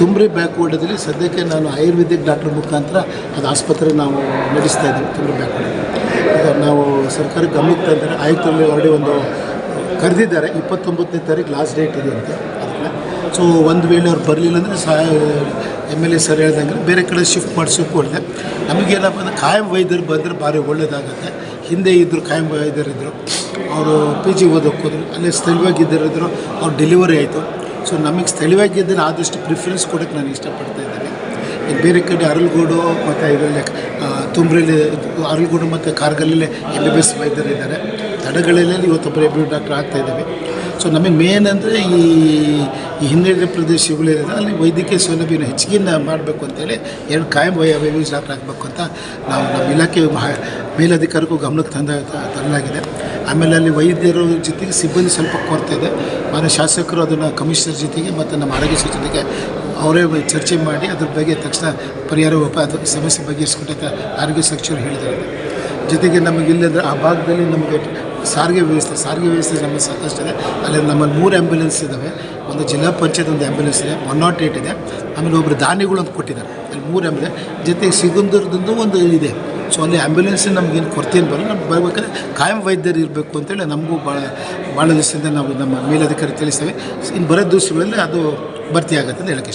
ತುಮ್ರಿ ಬ್ಯಾಕ್ವರ್ಡದಲ್ಲಿ ಸದ್ಯಕ್ಕೆ ನಾನು ಆಯುರ್ವೇದಿಕ್ ಡಾಕ್ಟರ್ ಮುಖಾಂತರ ಅದು ಆಸ್ಪತ್ರೆ ನಾವು ನಡೆಸ್ತಾ ಇದ್ದೀವಿ ತುಂಬ್ರಿ ಬ್ಯಾಕ್ವರ್ಡ್ ನಾವು ಸರ್ಕಾರ ಗಮನಕ್ಕೆ ತಂದರೆ ಆಯುಕ್ತರಲ್ಲಿ ಆಲ್ರೆಡಿ ಒಂದು, ಕರೆದಿದ್ದಾರೆ, ಇಪ್ಪತ್ತೊಂಬತ್ತನೇ ತಾರೀಕು ಲಾಸ್ಟ್ ಡೇಟ್ ಇದೆ ಅಂತ. ಅದಕ್ಕೆ ಸೊ ಒಂದು ವೇಳೆ ಅವ್ರು ಬರಲಿಲ್ಲ ಅಂದರೆ ಸಹ ಎಂ ಎಲ್ ಎ ಸರ್ ಹೇಳ್ದಂಗೆ ಬೇರೆ ಕಡೆ ಶಿಫ್ಟ್ ಮಾಡಿಸೋಕ್ಕೂ ಒಳ್ಳೆ ನಮಗೇನಪ್ಪ ಅಂದರೆ ಕಾಯಂ ವೈದ್ಯರು ಬಂದರೆ ಭಾರಿ ಒಳ್ಳೆಯದಾಗುತ್ತೆ ಹಿಂದೆ ಇದ್ದರು ಕಾಯಂ ವೈದ್ಯರಿದ್ದರು ಅವರು ಪಿ ಜಿ ಓದೋಕ್ಕೆ ಹೋದರು, ಅಲ್ಲೇ ಸ್ಥಳೀಯವಾಗಿದ್ದರಿದ್ದರು ಅವ್ರು ಡೆಲಿವರಿ ಆಯಿತು. ಸೊ ನಮಗೆ ಸ್ಥಳೀಯವಾಗಿದ್ದರೆ ಆದಷ್ಟು ಪ್ರಿಫರೆನ್ಸ್ ಕೊಡೋಕ್ಕೆ ನಾನು ಇಷ್ಟಪಡ್ತಾ ಇದ್ದೇನೆ. ಬೇರೆ ಕಡೆ ಅರಳಗೋಡು ಮತ್ತು ಇದರಲ್ಲಿ ತುಂಬ್ರಲ್ಲಿ ಅರಳಗೋಡು ಮತ್ತು ಕಾರ್ಗಲ್ಲಿ ಎಂ ಬಿ ಎಸ್ ವೈದ್ಯರಿದ್ದಾರೆ ತಡಗಳಲ್ಲಿ ಇವತ್ತೊಬ್ಬರು ಎಂ ಡಾಕ್ಟ್ರ್ ಆಗ್ತಾ ಇದ್ದೇವೆ. ಸೊ ನಮಗೆ ಮೇನ್ ಅಂದರೆ ಈ ಈ ಹಿಂದುಳಿದ ಪ್ರದೇಶಗಳಿದೆ ಅಲ್ಲಿ ವೈದ್ಯಕೀಯ ಸೌಲಭ್ಯನ ಹೆಚ್ಚಿಗೆ ಮಾಡಬೇಕು ಅಂತೇಳಿ ಎರಡು ಕಾಯಂ ವೈದ್ಯ ಡಾಕ್ಟರ್ ಆಗಬೇಕು ಅಂತ ನಾವು ನಮ್ಮ ಇಲಾಖೆ ಮೇಲಧಿಕಾರಿಗೂ ಗಮನಕ್ಕೆ ತಂದ ತರಲಾಗಿದೆ ಆಮೇಲೆ ಅಲ್ಲಿ ವೈದ್ಯರ ಜೊತೆಗೆ ಸಿಬ್ಬಂದಿ ಸ್ವಲ್ಪ ಕೊರತೆ ಇದೆ. ಮಾನ್ಯ ಶಾಸಕರು ಅದನ್ನು ಕಮಿಷನರ್ ಜೊತೆಗೆ ಮತ್ತು ನಮ್ಮ ಆರೋಗ್ಯ ಸಚಿವರಿಗೆ ಅವರೇ ಚರ್ಚೆ ಮಾಡಿ ಅದ್ರ ಬಗ್ಗೆ ತಕ್ಷಣ ಪರಿಹಾರ ಉಪ ಸಮಸ್ಯೆ ಬಗೆಹರಿಸ್ಕೊಟ್ಟಂತ ಆರೋಗ್ಯ ಸಚಿವರು ಹೇಳಿದ್ದಾರೆ. ಜೊತೆಗೆ ನಮಗೆ ಇಲ್ಲಂದ್ರೆ ಆ ಭಾಗದಲ್ಲಿ ನಮಗೆ ಸಾರಿಗೆ ವ್ಯವಸ್ಥೆ ಸಾರಿಗೆ ವ್ಯವಸ್ಥೆ ನಮಗೆ ಸಾಕಷ್ಟಿದೆ ಅಲ್ಲಿ ನಮ್ಮಲ್ಲಿ ಮೂರು ಆ್ಯಂಬುಲೆನ್ಸ್ ಇದ್ದಾವೆ ಒಂದು ಜಿಲ್ಲಾ ಪಂಚಾಯತ್ ಒಂದು ಆ್ಯಂಬುಲೆನ್ಸ್ ಇದೆ. ಒನ್ ನಾಟ್ ಏಯ್ಟ್ ಇದೆ. ಆಮೇಲೆ ಒಬ್ಬರು ದಾನಿಗಳು ಅಂತ ಕೊಟ್ಟಿದ್ದಾರೆ. ಅಲ್ಲಿ ಮೂರು ಆ್ಯಂಬುಲೆನ್ಸ್ ಜೊತೆಗೆ ಸಿಗುಂದರದಿಂದ ಒಂದು ಇದೆ. ಸೊ ಅಲ್ಲಿ ಆ್ಯಂಬುಲೆನ್ಸ್ ನಮಗೇನು ಕೊರತೆ ಬರಲ್ಲ ನಮ್ಗೆ ಬರಬೇಕಾದ್ರೆ ಕಾಯಂ ವೈದ್ಯರು ಇರಬೇಕು ಅಂತೇಳಿ ನಮಗೂ ಭಾಳ ಭಾಳ ದಿವಸದಿಂದ ನಾವು ನಮ್ಮ ಮೇಲಧಿಕಾರಿ ತಿಳಿಸ್ತೇವೆ. ಇನ್ನು ಬರೋ ದಿವಸಗಳಲ್ಲಿ ಅದು ಭರ್ತಿ ಆಗುತ್ತೆ ಅಂತ ಹೇಳಕ್ಕೆ